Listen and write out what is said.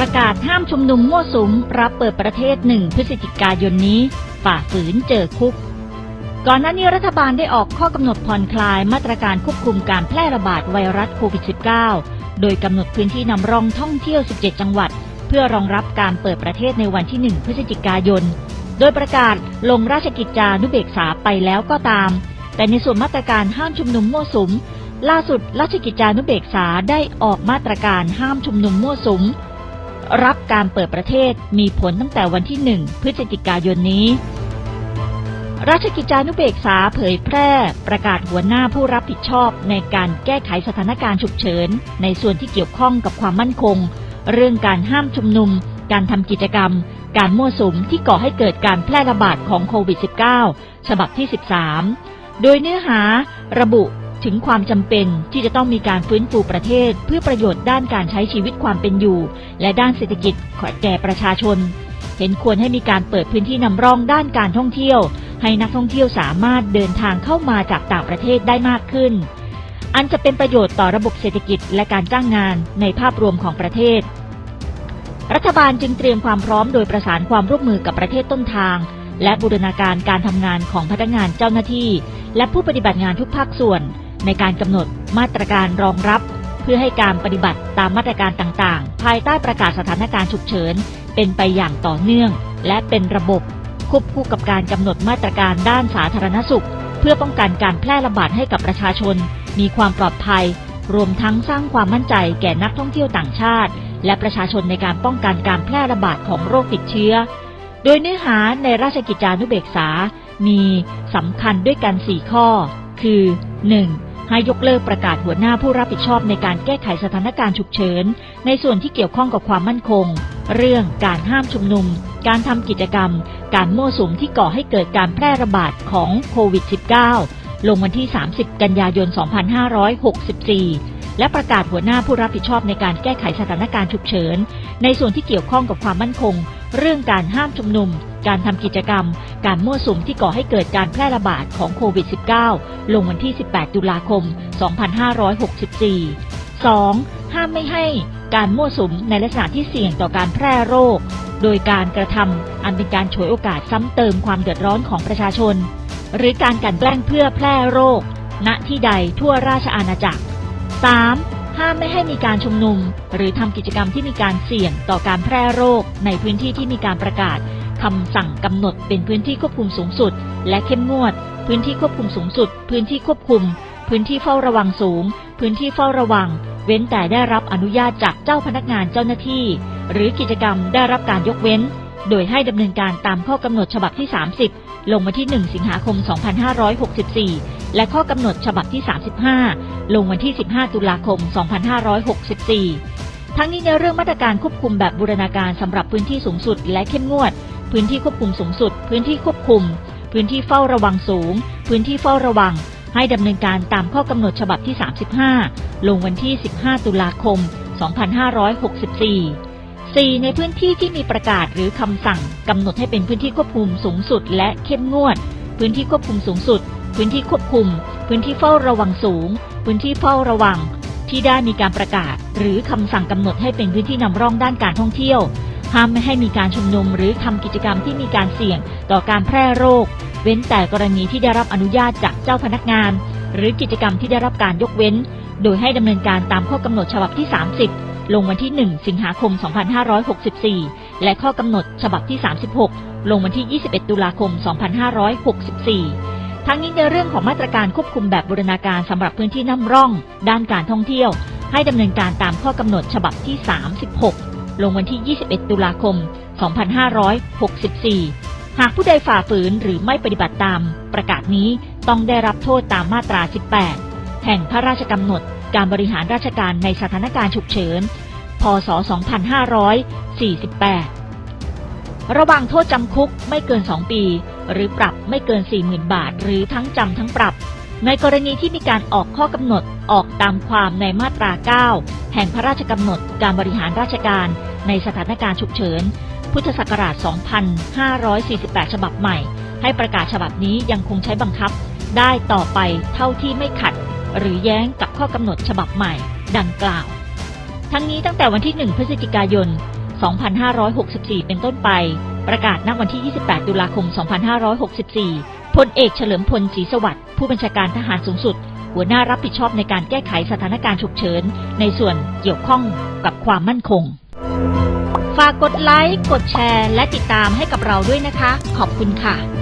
ประกาศห้ามชุมนุมมั่วสุมรับเปิดประเทศหนึ่งพฤศจิกายนนี้ ฝ่าฝืนเจอคุก ก่อนหน้านี้รัฐบาลได้ออกข้อกำหนดผ่อนคลายมาตรการควบคุมการแพร่ระบาดไวรัสโควิด -19 โดยกำหนดพื้นที่นำร่องท่องเที่ยว 17 จังหวัด เพื่อรองรับการเปิดประเทศในวันที่ 1 พฤศจิกายน โดยประกาศลงราชกิจจานุเบกษาไปแล้วก็ตาม แต่ในส่วนมาตรการห้ามชุมนุมมั่วสุม ล่าสุดราชกิจจานุเบกษาได้ออกมาตรการห้ามชุมนุมมั่วสุม รับการเปิดประเทศมีผลตั้งแต่วันที่ 1 พฤศจิกายนนี้ ราชกิจจานุเบกษาเผยแพร่ ประกาศหัวหน้าผู้รับผิดชอบในการแก้ไขสถานการณ์ฉุกเฉิน ในส่วนที่เกี่ยวข้องกับความมั่นคง เรื่องการห้ามชุมนุม การทำกิจกรรม การมั่วสุมที่ก่อให้เกิดการแพร่ระบาดของโควิด -19 ฉบับที่ 13 โดยเนื้อหาระบุ ถึงความจำเป็นที่จะต้องมีการฟื้นฟูประเทศ เพื่อประโยชน์ด้านการใช้ชีวิตความเป็นอยู่ และด้านเศรษฐกิจขอแก่ประชาชน เห็นควรให้มีการเปิดพื้นที่นำร่องด้านการท่องเที่ยว ให้นักท่องเที่ยวสามารถเดินทางเข้ามาจากต่างประเทศได้มากขึ้น อันจะเป็นประโยชน์ต่อระบบเศรษฐกิจและการจ้างงานในภาพรวมของประเทศ รัฐบาลจึงเตรียมความพร้อมโดยประสานความร่วมมือกับประเทศต้นทาง และบูรณาการการทำงานของพนักงานเจ้าหน้าที่ และผู้ปฏิบัติงานทุกภาคส่วน ในการกำหนดมาตรการรองรับ เพื่อให้การปฏิบัติตามมาตรการต่างๆ ภายใต้ประกาศสถานการณ์ฉุกเฉิน เป็นไปอย่างต่อเนื่อง และเป็นระบบ ควบคู่กับการกำหนดมาตรการด้านสาธารณสุข เพื่อป้องกันการแพร่ระบาดให้กับประชาชน มีความปลอดภัย รวมทั้งสร้างความมั่นใจแก่นักท่องเที่ยวต่างชาติ และประชาชนในการป้องกันการแพร่ระบาดของโรคติดเชื้อ โดยเนื้อหาในราชกิจจานุเบกษามีสำคัญด้วยกัน 4 ข้อ คือ 1. ให้ยกเลิกประกาศหัวหน้าผู้รับผิดชอบในการแก้ไขสถานการณ์ฉุกเฉิน ในส่วนที่เกี่ยวข้องกับความมั่นคง เรื่องการห้ามชุมนุม การทำกิจกรรม การมั่วสุมที่ก่อให้เกิดการแพร่ระบาดของโควิด -19 ลงวันที่ 30 กันยายน 2564 และประกาศหัวหน้าผู้รับผิดชอบในการแก้ไขสถานการณ์ฉุกเฉิน ในส่วนที่เกี่ยวข้องกับความมั่นคง เรื่องการห้ามชุมนุม การทำกิจกรรม การมั่วสุมที่ก่อให้เกิดการแพร่ระบาดของโควิด -19 ลงวันที่ 18 ตุลาคม 2564 2. ห้ามไม่ให้การมั่วสุมในลักษณะที่เสี่ยงต่อการแพร่โรค โดยการกระทำอันเป็นการฉวยโอกาสซ้ำเติมความเดือดร้อนของประชาชน หรือการกันแกล้งเพื่อแพร่โรค ณที่ใดทั่วราชอาณาจักร 3. ห้ามไม่ให้มีการชุมนุม หรือทำกิจกรรมที่มีการเสี่ยงต่อการแพร่โรค ในพื้นที่ที่มีการประกาศ คำสั่งกำหนดเป็นพื้นที่ควบคุมสูงสุด และเข้มงวด พื้นที่ควบคุมสูงสุด พื้นที่ควบคุม พื้นที่เฝ้าระวังสูง พื้นที่เฝ้าระวัง เว้นแต่ได้รับอนุญาตจากเจ้าพนักงานเจ้าหน้าที่ หรือกิจกรรมได้รับการยกเว้น โดยให้ดำเนินการตามข้อกำหนดฉบับที่ 30 ลงวันที่ 1 สิงหาคม 2564 และข้อกำหนดฉบับที่ 35 ลงวันที่ 15 ตุลาคม 2564ทั้งนี้ในเรื่องมาตรการควบคุมแบบบูรณาการสำหรับพื้นที่สูงสุดและเข้มงวด พื้นที่ควบคุมสูงสุด พื้นที่ควบคุม พื้นที่เฝ้าระวังสูง พื้นที่เฝ้าระวัง ให้ดำเนินการตามข้อกำหนดฉบับที่ 35 ลงวันที่ 15 ตุลาคม 2564 4. ในพื้นที่ที่มีประกาศหรือคำสั่งกำหนดให้เป็นพื้นที่ควบคุมสูงสุด และเข้มงวด พื้นที่ควบคุมสูงสุด พื้นที่ควบคุม พื้นที่เฝ้าระวังสูง พื้นที่เฝ้าระวัง ที่ได้มีการประกาศ หรือคำสั่งกำหนดให้เป็นพื้นที่นำร่องด้านการท่องเที่ยว ห้ามไม่ให้มีการชุมนุมหรือทำกิจกรรมที่มีการเสี่ยงต่อการแพร่โรค เว้นแต่กรณีที่ได้รับอนุญาตจากเจ้าพนักงาน หรือกิจกรรมที่ได้รับการยกเว้น โดยให้ดำเนินการตามข้อกำหนดฉบับที่ 30 ลงวันที่ 1 สิงหาคม 2564 และข้อกำหนดฉบับที่ 36 ลงวันที่ 21 ตุลาคม 2564ทั้งนี้ในเรื่องของมาตรการควบคุมแบบบูรณาการสำหรับพื้นที่น้ำร่อง ด้านการท่องเที่ยว ให้ดำเนินการตามข้อกำหนดฉบับที่ 36 ลงวันที่ 21 ตุลาคม 2564 หากผู้ใดฝ่าฝืนหรือไม่ปฏิบัติตาม ประกาศนี้ต้องได้รับโทษตามมาตรา 18 แห่งพระราชกำหนดการบริหารราชการในสถานการณ์ฉุกเฉิน พศ 2548 ระว่างโทษจำคุกไม่เกิน 2 ปี หรือปรับไม่เกิน 40,000 บาท หรือทั้งจำทั้งปรับ ในกรณีที่มีการออกข้อกำหนดออกตามความในมาตรา 9 แห่งพระราชกำหนดการบริหารราชการในสถานการณ์ฉุกเฉิน พุทธศักราช 2548 ฉบับใหม่ ให้ประกาศฉบับนี้ยังคงใช้บังคับ ได้ต่อไปเท่าที่ไม่ขัด หรือแย้งกับข้อกำหนดฉบับใหม่ ดังกล่าว ทั้งนี้ตั้งแต่วันที่ 1 พฤศจิกายน 2564 เป็นต้นไป ประกาศณวันที่ 28 ตุลาคม 2564 พลเอกเฉลิมพลศรีสวัสดิ์ผู้บัญชาการทหารสูงสุด หัวหน้ารับผิดชอบในการแก้ไขสถานการณ์ฉุกเฉิน ในส่วนเกี่ยวข้องกับความมั่นคง ฝากกดไลค์ กดแชร์ และติดตามให้กับเราด้วยนะคะ ขอบคุณค่ะ